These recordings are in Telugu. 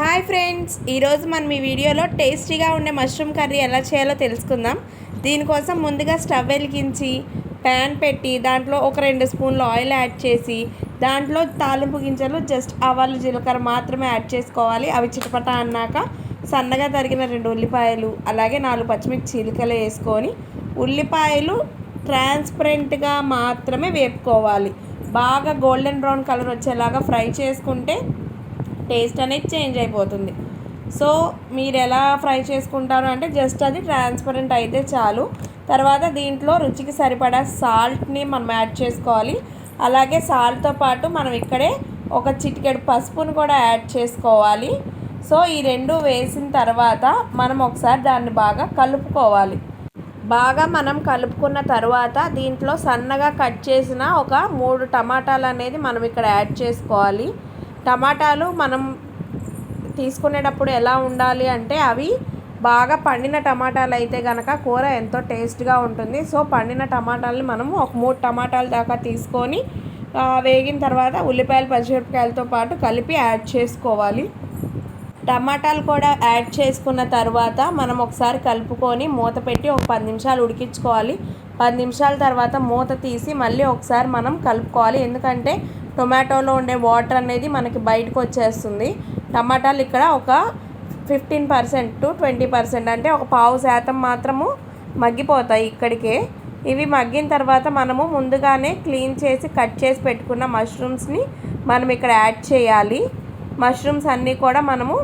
హాయ్ ఫ్రెండ్స్ ఈరోజు మనం ఈ వీడియోలో టేస్టీగా ఉండే మష్రూమ్ కర్రీ ఎలా చేయాలో తెలుసుకుందాం. దీనికోసం ముందుగా స్టవ్ వెలిగించి ప్యాన్ పెట్టి దాంట్లో ఒక రెండు స్పూన్లు ఆయిల్ యాడ్ చేసి దాంట్లో తాలింపు గింజలు జస్ట్ ఆవాలు జీలకర్ర మాత్రమే యాడ్ చేసుకోవాలి. అవి చిటపట అన్నాక సన్నగా తరిగిన రెండు ఉల్లిపాయలు అలాగే నాలుగు పచ్చిమిర్చి చీలికలు వేసుకొని ఉల్లిపాయలు ట్రాన్స్పరెంట్గా మాత్రమే వేపుకోవాలి. బాగా గోల్డెన్ బ్రౌన్ కలర్ వచ్చేలాగా ఫ్రై చేసుకుంటే టేస్ట్ అనేది చేంజ్ అయిపోతుంది. సో మీరు ఎలా ఫ్రై చేసుకుంటారు అంటే జస్ట్ అది ట్రాన్స్పరెంట్ అయితే చాలు. తర్వాత దీంట్లో రుచికి సరిపడా సాల్ట్ని మనం యాడ్ చేసుకోవాలి. అలాగే సాల్ట్తో పాటు మనం ఇక్కడే ఒక చిటికెడు పసుపును కూడా యాడ్ చేసుకోవాలి. సో ఈ రెండు వేసిన తర్వాత మనం ఒకసారి దాన్ని బాగా కలుపుకోవాలి. బాగా మనం కలుపుకున్న తర్వాత దీంట్లో సన్నగా కట్ చేసిన ఒక మూడు టమాటాలు అనేది మనం ఇక్కడ యాడ్ చేసుకోవాలి. టమాటాలు మనం తీసుకునేటప్పుడు ఎలా ఉండాలి అంటే అవి బాగా పండిన టమాటాలు అయితే కనుక కూర ఎంతో టేస్ట్గా ఉంటుంది. సో పండిన టమాటాలని మనము ఒక మూడు టమాటాల దాకా తీసుకొని వేగిన తర్వాత ఉల్లిపాయలు పచ్చిమిరపకాయలతో పాటు కలిపి యాడ్ చేసుకోవాలి. టమాటాలు కూడా యాడ్ చేసుకున్న తర్వాత మనం ఒకసారి కలుపుకొని మూత పెట్టి ఒక పది నిమిషాలు ఉడికించుకోవాలి. పది నిమిషాల తర్వాత మూత తీసి మళ్ళీ ఒకసారి మనం కలుపుకోవాలి. ఎందుకంటే టొమాటోలో ఉండే వాటర్ అనేది మనకి బయటకు వచ్చేస్తుంది. టమాటాలు ఇక్కడ ఒక fifteen percent to twenty percent అంటే ఒక పావు శాతం మాత్రము మగ్గిపోతాయి ఇక్కడికే. ఇవి మగ్గిన తర్వాత మనము ముందుగానే క్లీన్ చేసి కట్ చేసి పెట్టుకున్న మష్రూమ్స్ని మనం ఇక్కడ యాడ్ చేయాలి. మష్రూమ్స్ అన్నీ కూడా మనము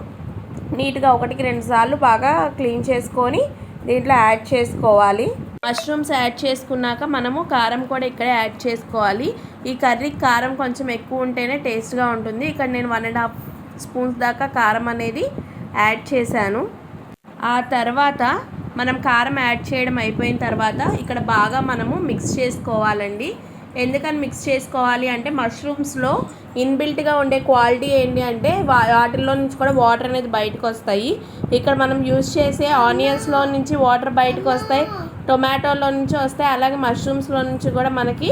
నీట్గా ఒకటికి రెండు సార్లు బాగా క్లీన్ చేసుకొని దీంట్లో యాడ్ చేసుకోవాలి. మష్రూమ్స్ యాడ్ చేసుకున్నాక మనము కారం కూడా ఇక్కడే యాడ్ చేసుకోవాలి. ఈ కర్రీకి కారం కొంచెం ఎక్కువ ఉంటేనే టేస్ట్గా ఉంటుంది. ఇక్కడ నేను వన్ అండ్ హాఫ్ స్పూన్స్ దాకా కారం అనేది యాడ్ చేశాను. ఆ తర్వాత మనం కారం యాడ్ చేయడం అయిపోయిన తర్వాత ఇక్కడ బాగా మనము మిక్స్ చేసుకోవాలండి. ఎందుకని మిక్స్ చేసుకోవాలి అంటే మష్రూమ్స్లో ఇన్బిల్ట్గా ఉండే క్వాలిటీ ఏంటి అంటే వాటిల్లో నుంచి కూడా వాటర్ అనేది బయటకు వస్తాయి. ఇక్కడ మనం యూజ్ చేసే ఆనియన్స్లో నుంచి వాటర్ బయటకు వస్తాయి. టొమాటోలో నుంచి వస్తాయి అలాగే మష్రూమ్స్లో నుంచి కూడా మనకి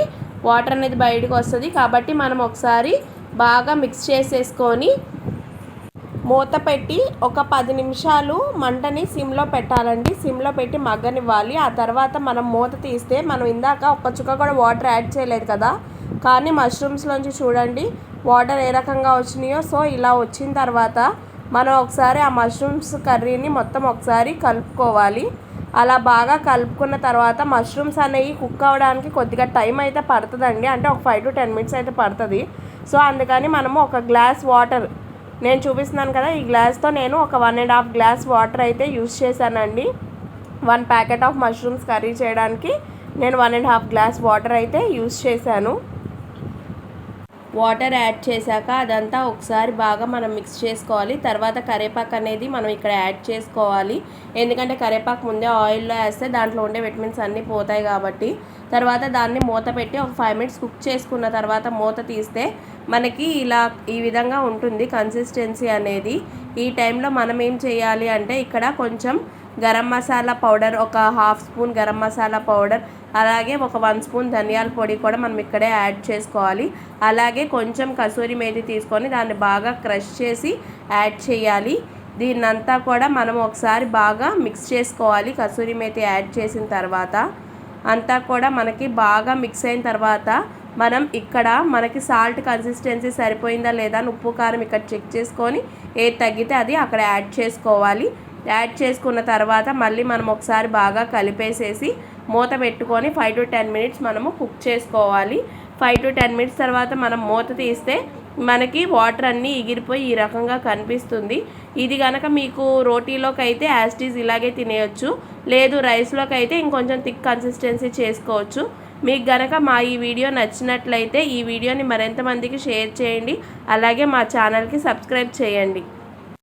వాటర్ అనేది బయటకు వస్తుంది. కాబట్టి మనం ఒకసారి బాగా మిక్స్ చేసేసుకొని మూత పెట్టి ఒక పది నిమిషాలు మంటని సిమ్లో పెట్టాలండి. సిమ్లో పెట్టి మగ్గనివ్వాలి. ఆ తర్వాత మనం మూత తీస్తే మనం ఇందాక ఒక చుక్క కూడా వాటర్ యాడ్ చేయలేదు కదా. కానీ మష్రూమ్స్లోంచి చూడండి వాటర్ ఏ రకంగా వచ్చినాయో. సో ఇలా వచ్చిన తర్వాత మనం ఒకసారి ఆ మష్రూమ్స్ కర్రీని మొత్తం ఒకసారి కలుపుకోవాలి. అలా బాగా కలుపుకున్న తర్వాత మష్రూమ్స్ అనేవి కుక్ అవ్వడానికి కొద్దిగా టైం అయితే పడుతుందండి. అంటే ఒక ఫైవ్ టు టెన్ మినిట్స్ అయితే పడుతుంది. సో అందుకని మనము ఒక గ్లాస్ వాటర్ నేను చూపిస్తున్నాను కదా ఈ గ్లాస్తో నేను ఒక one and half glass water అయితే యూజ్ చేశానండి. One packet of mushrooms curry చేయడానికి నేను one and half glass water అయితే యూస్ చేశాను. వాటర్ యాడ్ చేశాక అదంతా ఒకసారి బాగా మనం మిక్స్ చేసుకోవాలి. తర్వాత కరేపాకు అనేది మనం ఇక్కడ యాడ్ చేసుకోవాలి. ఎందుకంటే కరేపాకు ముందే ఆయిల్లో వేస్తే దాంట్లో ఉండే విటమిన్స్ అన్నీ పోతాయి కాబట్టి. తర్వాత దాన్ని మూత పెట్టి ఒక ఫైవ్ మినిట్స్ కుక్ చేసుకున్న తర్వాత మూత తీస్తే మనకి ఇలా ఈ విధంగా ఉంటుంది కన్సిస్టెన్సీ అనేది. ఈ టైంలో మనం ఏం చేయాలి అంటే ఇక్కడ కొంచెం గరం మసాలా పౌడర్ ఒక half spoon garam masala powder అలాగే ఒక వన్ స్పూన్ ధనియాల పొడి కూడా మనం ఇక్కడే యాడ్ చేసుకోవాలి. అలాగే కొంచెం కసూరి మేతి తీసుకొని దాన్ని బాగా క్రష్ చేసి యాడ్ చేయాలి. దీన్నంతా కూడా మనం ఒకసారి బాగా మిక్స్ చేసుకోవాలి కసూరి మేతి యాడ్ చేసిన తర్వాత. అంతా కూడా మనకి బాగా మిక్స్ అయిన తర్వాత మనం ఇక్కడ మనకి సాల్ట్ కన్సిస్టెన్సీ సరిపోయిందా లేదా అని ఉప్పు కారం ఇక్కడ చెక్ చేసుకొని ఏది తగ్గితే అది అక్కడ యాడ్ చేసుకోవాలి. యాడ్ చేసుకున్న తర్వాత మళ్ళీ మనం ఒకసారి బాగా కలిపేసేసి మూత పెట్టుకొని ఫైవ్ టు టెన్ మినిట్స్ మనము కుక్ చేసుకోవాలి. ఫైవ్ టు టెన్ మినిట్స్ తర్వాత మనం మూత తీస్తే మనకి వాటర్ అన్నీ ఎగిరిపోయి ఈ రకంగా కనిపిస్తుంది. ఇది కనుక మీకు రోటీలోకి అయితే యాస్టీజ్ ఇలాగే తినేయచ్చు. లేదు రైస్లోకి అయితే ఇంకొంచెం థిక్ కన్సిస్టెన్సీ చేసుకోవచ్చు. మీకు గనక మా ఈ వీడియో నచ్చినట్లయితే ఈ వీడియోని మరింత మందికి షేర్ చేయండి. అలాగే మా ఛానల్కి సబ్స్క్రైబ్ చేయండి.